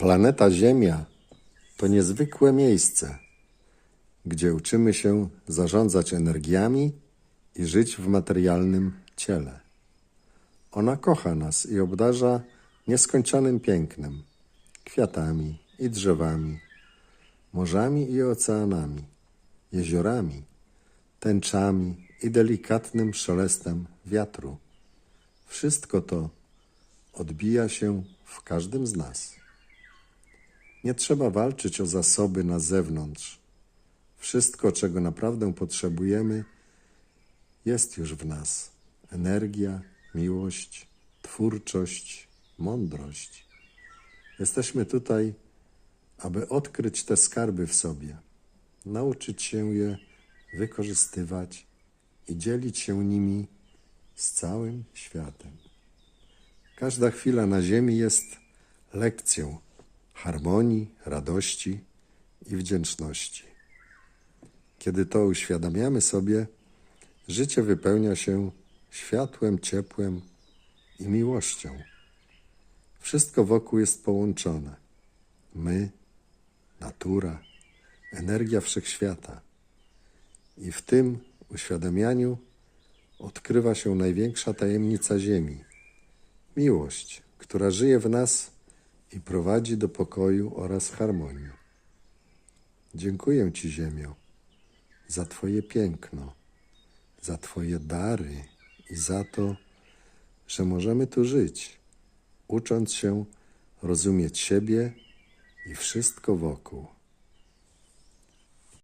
Planeta Ziemia to niezwykłe miejsce, gdzie uczymy się zarządzać energiami i żyć w materialnym ciele. Ona kocha nas i obdarza nieskończonym pięknem, kwiatami i drzewami, morzami i oceanami, jeziorami, tęczami i delikatnym szelestem wiatru. Wszystko to odbija się w każdym z nas. Nie trzeba walczyć o zasoby na zewnątrz. Wszystko, czego naprawdę potrzebujemy, jest już w nas. Energia, miłość, twórczość, mądrość. Jesteśmy tutaj, aby odkryć te skarby w sobie, nauczyć się je wykorzystywać i dzielić się nimi z całym światem. Każda chwila na Ziemi jest lekcją harmonii, radości i wdzięczności. Kiedy to uświadamiamy sobie, życie wypełnia się światłem, ciepłem i miłością. Wszystko wokół jest połączone. My, natura, energia wszechświata. I w tym uświadamianiu odkrywa się największa tajemnica Ziemi miłość, która żyje w nas i prowadzi do pokoju oraz harmonii. Dziękuję Ci, Ziemio, za Twoje piękno, za Twoje dary i za to, że możemy tu żyć, ucząc się rozumieć siebie i wszystko wokół.